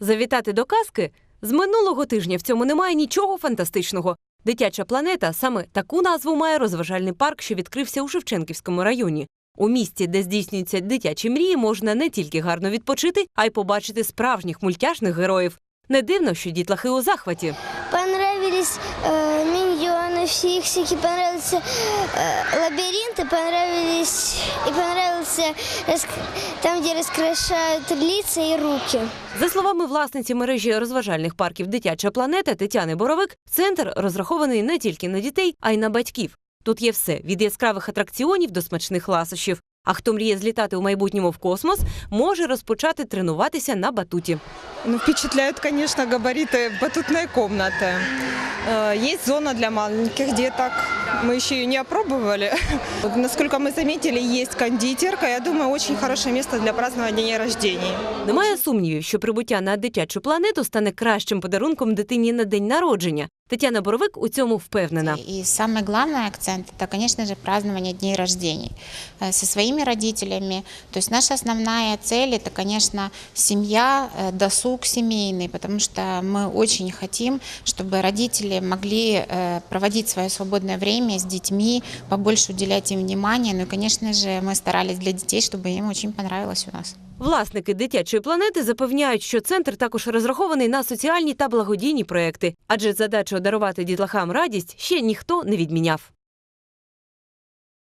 Завітати до казки з минулого тижня в цьому немає нічого фантастичного. Дитяча планета саме таку назву має розважальний парк, що відкрився у Шевченківському районі. У місті, де здійснюються дитячі мрії, можна не тільки гарно відпочити, а й побачити справжніх мультяшних героїв. Не дивно, що дітлахи у захваті Понравились э, миньоны, фиксики, понравился э, лабиринты, понравились и понравился раск- там, где раскрашают лица и руки. За словами власниці мережі розважальних парків Дитяча планета Тетяни Боровик, центр розрахований не тільки на дітей, а й на батьків. Тут є все від яскравих атракціонів до смачних ласощів. А хто мріє злітати у майбутньому в космос, може розпочати тренуватися на батуті. Ну, впечатляют, конечно, габариты батутной комнаты. Э, Есть зона для маленьких деток. Мы еще ее не опробовали. Вот, Насколько мы заметили, есть кондитерка. Я думаю, очень хорошее место для празднования дней рождений. Немає сумнівів, що прибуття на дитячу планету стане кращим подарунком дитині на день народження. Тетяна Боровик у цьому впевнена. И самый главный акцент – это, конечно же, празднование дней рождений э, со своими родителями. То есть наша основная цель – это, конечно, семья, э, досуг семейный, потому что мы очень хотим, чтобы родители могли э, проводить свое свободное время с детьми, побольше уделять им внимания. Ну и, конечно же, мы старались для детей, чтобы им очень понравилось у нас. Власники дитячої планети запевняють, що центр також розрахований на соціальні та благодійні проекти, адже задачу дарувати дітлахам радість ще ніхто не відміняв.